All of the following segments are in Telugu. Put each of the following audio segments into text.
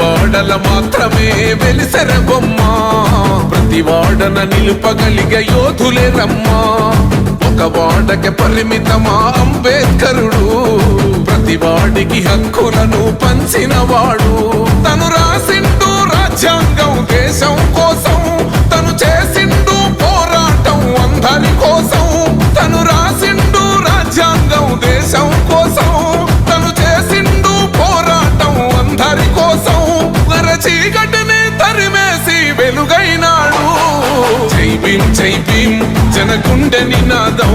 వాడల మాత్రమే వెలిసెర బొమ్మ. ప్రతి వాడన నిలుపగలిగ యోధులే రమ్మా ఒక వాడకి పరిమితమా అంబేద్కరుడు. ప్రతి వాడికి హక్కులను పంచిన వాడు తను రాసిండు రాజ్యాంగం దేశం కోసం తను చేసిండు పోరాటం అందరి కోసం. తను రాసిండు రాజ్యాంగం దేశం కోసం తను చేసిండు పోరాటం అందరి కోసం. వర చీకటిని తరిమేసి వెలుగైనాడు. జై భీం జై భీం జనగుండె నినాదం.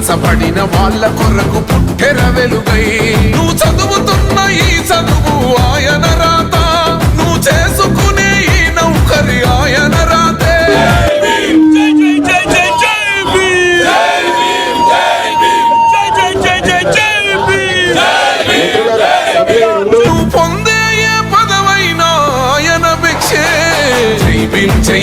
అనసబడిన వాళ్ళ కొరకు పుట్టెర వెలుగై నువ్వు చదువుతున్న ఈ చదువు ఆయన రాత. నువ్వు చేసుకునే ఈ నౌకరి ఆయన రాతే. నువ్వు పొందే ఏ పదవైనా ఆయన భిక్షే. జై భీం జై